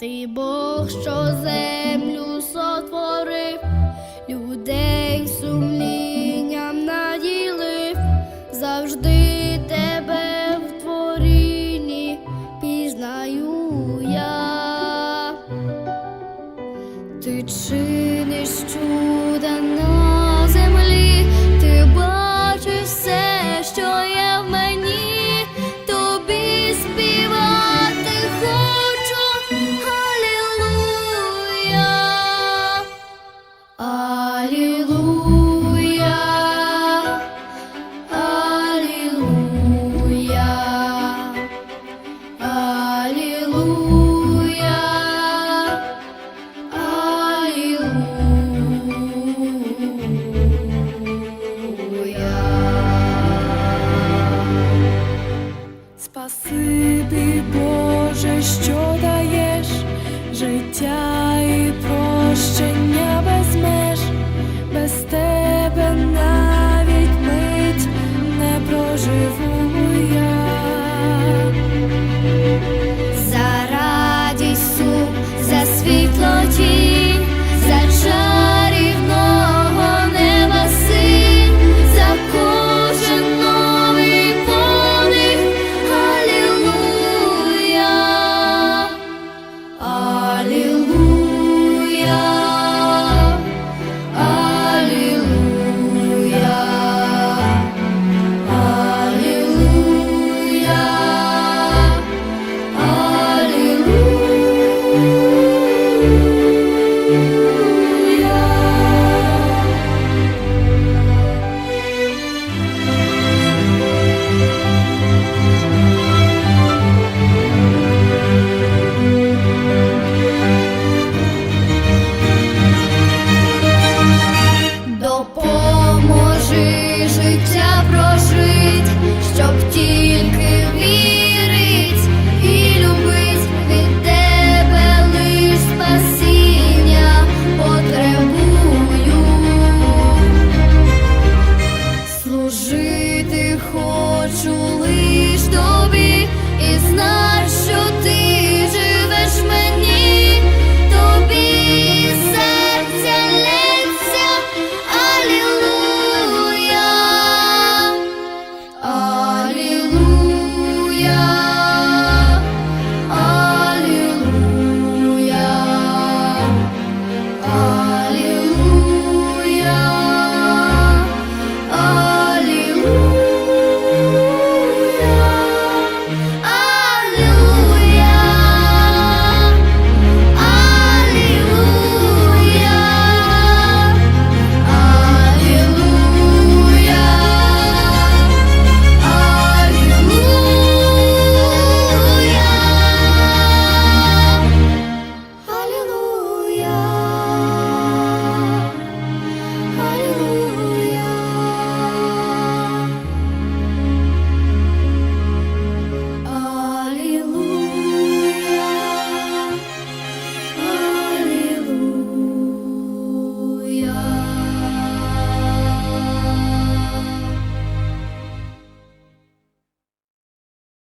Ти Бог, що землю Алілуя. Алілуя. Алілуя. Боже, що даєш життя і прощення без меж, Жи життя про